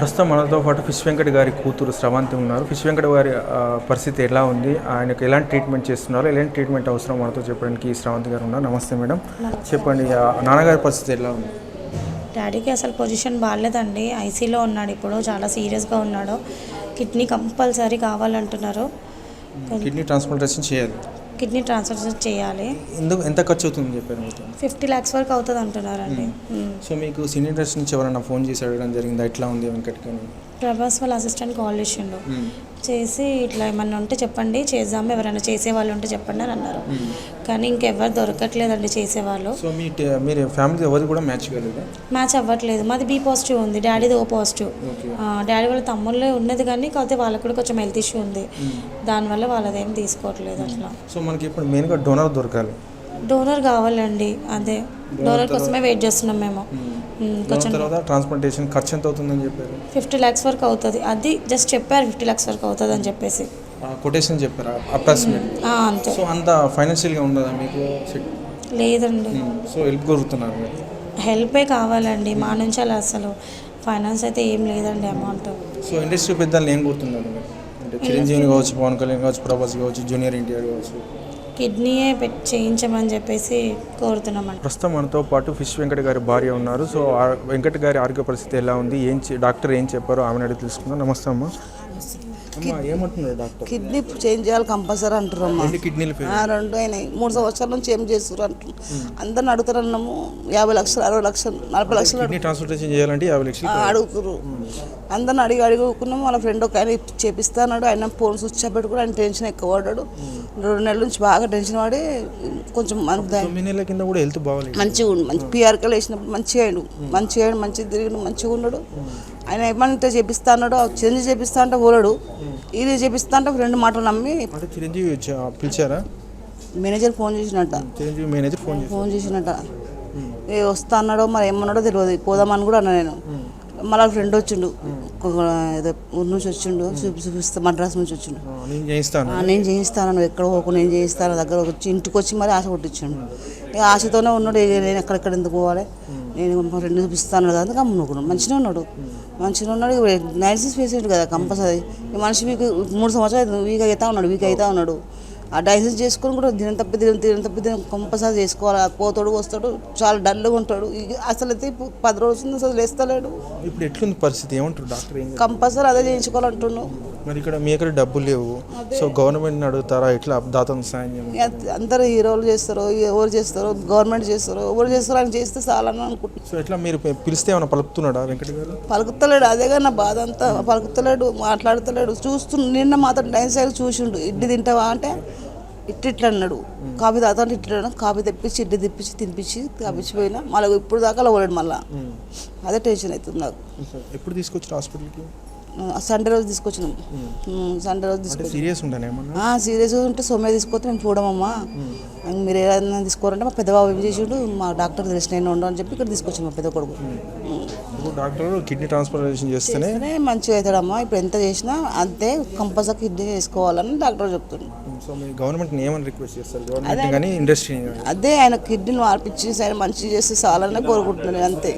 ప్రస్తుతం మనతో పాటు ఫిష్ వెంకట్ గారి కూతురు స్రవంతి ఉన్నారు. ఫిష్ వెంకట్ గారి పరిస్థితి ఎలా ఉంది? ఆయనకు ఎలాంటి ట్రీట్మెంట్ చేస్తున్నారు? ఎలాంటి ట్రీట్మెంట్ అవసరం మనతో చెప్పడానికి స్రవంతి గారు ఉన్నారు. నమస్తే మేడం. చెప్పండి నాన్నగారి పరిస్థితి ఎలా ఉంది? డాడీకి అసలు పొజిషన్ బాగాలేదండి. ఐసీలో ఉన్నాడు ఇప్పుడు చాలా సీరియస్గా ఉన్నాడు. కిడ్నీ కంపల్సరీ కావాలంటున్నారు. కిడ్నీ ట్రాన్స్ప్లాంటేషన్ చేయాలి. కిడ్నీ ట్రాన్స్ఫర్ చేయాలి. ఎందుకు ఎంత ఖర్చు అవుతుంది చెప్పారు ఫిఫ్టీ ల్యాక్స్ వరకు అవుతుంది అంటున్నారండి. సో మీకు సీనియర్ నుంచి ఎవరైనా ఫోన్ చేసి అడగడం జరిగింది? ఎట్లా ఉంది వెంకట్ అని ప్రభాస్ వాళ్ళ అసిస్టెంట్ కాల్ చేసిండు. చేసి ఇట్లా ఏమన్నా ఉంటే చెప్పండి చేద్దాం ఎవరైనా చేసే వాళ్ళు ఉంటే చెప్పండి అని అన్నారు. కానీ ఇంకెవరు దొరకట్లేదండి చేసేవాళ్ళు. సో మీ మీరు ఫ్యామిలీ ఎవరు కూడా మ్యాచ్ మ్యాచ్ అవ్వట్లేదు. మాది బీ పాజిటివ్ ఉంది డాడీది ఓ పాజిటివ్ డాడీ వాళ్ళ తమ్ముళ్ళే ఉన్నది కానీ కాకపోతే వాళ్ళకి కూడా కొంచెం హెల్త్ ఇష్యూ ఉంది. దానివల్ల వాళ్ళదేం తీసుకోవట్లేదు అట్లా. సో మనకి ఇప్పుడు మెయిన్గా డోనర్ దొరకాలి. డోనర్ కావాలండి. అదే డోనర్ కోసమే వెయిట్ చేస్తున్నాం మేము. కొంచెం తర్వాత ట్రాన్స్ప్లాంటేషన్ ఖర్చు ఎంత అవుతుందని చెప్పారు? ఫిఫ్టీ ల్యాక్స్ వరకు అవుతుంది. అది జస్ట్ చెప్పారు ఫిఫ్టీ ల్యాక్స్ వరకు అవుతుంది అని చెప్పేసి కొటేషన్ చెప్పారా? అప్రాక్సిమేట్ అంతే. సో అంత ఫైనాన్షియల్గా ఉండదా మీకు? లేదండి. సో హెల్ప్ కోరుతున్నారు మీరు? హెల్పే కావాలండి మా నుంచి అలా అసలు. ఫైనాన్స్ అయితే ఏం లేదండి అమౌంట్. సో ఇండస్ట్రీ పెద్దలు ఏం కోరుతున్నారు చిరంజీవి కావచ్చు పవన్ కళ్యాణ్ కావచ్చు ప్రభాస్ కావచ్చు జూనియర్ ఎన్టీఆర్ కావచ్చు. కిడ్నీయే చేయించమని చెప్పేసి కోరుతున్నామండి. ప్రస్తుతం మనతో పాటు ఫిష్ వెంకట గారి భార్య ఉన్నారు. సో వెంకట గారి ఆరోగ్య పరిస్థితి ఎలా ఉంది? ఏం చే- డాక్టర్ ఏం చెప్పారో ఆమెను అడిగి తెలుసుకుందాం. నమస్తే అమ్మ. కిడ్నీ చేంజ్ చేయాలి కంపల్సరీ అంటారు అమ్మా రెండు అయినాయి. మూడు సంవత్సరాల నుంచి ఏం చేస్తారు అంటున్నారు. అందరిని అడుగుతారన్నాము యాభై లక్షలు అరవై లక్షలు నలభై లక్షలు కిడ్నీ ట్రాన్స్ప్లాంటేషన్ చేయాలంటే యాభై లక్షలు అడుగుతురు. అందరిని అడిగి అడుగుకున్నాం వాళ్ళ ఫ్రెండ్ ఒక ఆయన చేపిస్తాన్నాడు ఆయన ఫోన్ స్విచ్ ఆఫ్ పెట్టుకుని ఆయన టెన్షన్ ఎక్కువ పడ్డాడు. రెండు నెలల నుంచి బాగా టెన్షన్ పడి కొంచెం మన- తొమ్మిది నెలల కింద కూడా హెల్త్ బాగాలేదు. మంచిగా ఉండు మంచి పిఆర్కలు వేసినప్పుడు మంచిగా మంచిగా మంచిగా తిరిగి మంచిగా ఉన్నాడు. ఆయన ఏమంటే చేపిస్తా అన్నాడు చేంజ్ చేపిస్తా అంటే పోలాడు. ఇది చేపిస్తా అంటే రెండు మాటలు నమ్మి అంటే చిరంజీవి పిలిచారా? మేనేజర్ ఫోన్ చేసినట్ట. చిరంజీవి మేనేజర్ ఫోన్ ఫోన్ చేసినట్ట. ఏ వస్తా అన్నాడో మరి ఏమన్నాడో తెలియదు. పోదామని కూడా అన్నా నేను. మళ్ళీ ఫ్రెండ్ వచ్చిండు. ఊరు నుంచి వచ్చిండు. చూపి చూపిస్తా మద్రాస్ నుంచి వచ్చిండు. నేను చేయిస్తాను నేను చేయిస్తాను ఎక్కడ పోకు నేను చేయిస్తాను దగ్గర వచ్చి ఇంటికి వచ్చి మరి ఆశ కొట్టించాడు ఇక ఆశతోనే ఉన్నాడు. నేను ఎక్కడెక్కడ ఎందుకు పోవాలి? నేను మా ఫ్రెండ్ చూపిస్తాను కదా. అందుకే అమ్ముకున్నాడు మంచిగా ఉన్నాడు. మంచిగా ఉన్నాడు. డయాలసిస్ పేషెంట్ కదా కంపల్సరీ. ఈ మనిషి వీక్ మూడు సంవత్సరాలు వీక్ అవుతా ఉన్నాడు వీక్ అవుతా ఉన్నాడు. ఆ డయాలసిస్ చేసుకొని కూడా దినం తప్పి దినం దినం తప్పి దినం కంపల్సరీ చేసుకోవాలి. పోతాడు వస్తాడు చాలా డల్గా ఉంటాడు. ఇక అసలు అయితే పది రోజులు అసలు లేస్తలేడు. ఇప్పుడు ఎట్లుంది పరిస్థితి? ఏమంటారు డాక్టర్ కంపల్సరీ అదే చేయించుకోవాలంటున్నాడు. మరి ఇక్కడ మీ దగ్గర డబ్బులు లేవు. సో గవర్నమెంట్ అడుగుతారా? ఎట్లా దాతం సాయం అందరూ హీరోలు చేస్తారు ఎవరు చేస్తారు గవర్నమెంట్ చేస్తారు ఎవరు చేస్తారు ఆయన చేస్తే చాలని అనుకుంటున్నాను. సో ఎట్లా మీరు పిలిస్తే ఏమైనా పలుకుతున్నాడా వెంకట గారు? పలుకుతలేడు అదేగా నా బాధ అంతా. పలుకుతలేడు మాట్లాడతలేడు. చూస్తు నిన్న మాత్రం డైన్ సైడ్ చూసిండు ఇడ్లీ తింటావా అంటే ఇట్టి ఇట్లా అన్నాడు. కాఫీ అంటే ఇట్లా. కాఫీ తెప్పించి ఇడ్లీ తెప్పించి తినిపించి తాపించిపోయినా మళ్ళీ ఇప్పుడు దాకా పోలేడు మళ్ళీ. అదే టెన్షన్ అవుతుంది నాకు. ఎప్పుడు తీసుకొచ్చారు హాస్పిటల్కి? సండే రోజు తీసుకొచ్చినాం. సండే రోజు అంటే తీసుకొచ్చి సీరియస్ సీరియస్గా ఉంటే సొమ్మే తీసుకొస్తే మేము చూడమమ్మా. మీరు ఏదైనా తీసుకోరంటే మా పెద్దబాబు ఏం చేసిండు మా డాక్టర్ తెలిసిన ఆయన ఉండవు అని చెప్పి ఇక్కడ తీసుకొచ్చాను మా పెద్ద కొడుకు. డాక్టర్ కిడ్నీ ట్రాన్స్ప్లాంటేషన్ చేస్తేనే మంచిగా అవుతాడమ్మా. ఇప్పుడు ఎంత చేసినా అంతే కంపల్సరీ కిడ్నీ చేసుకోవాలని డాక్టర్ చెప్తుంది సో మీ గవర్నమెంట్ని ఏమని రిక్వెస్ట్ చేస్తారు? గవర్నమెంట్ కానీ ఇండస్ట్రీ అదే ఆయన కిడ్నీని మార్పించి ఆయన మంచిగా చేస్తే చాలని కోరుకుంటున్నాను అంతే.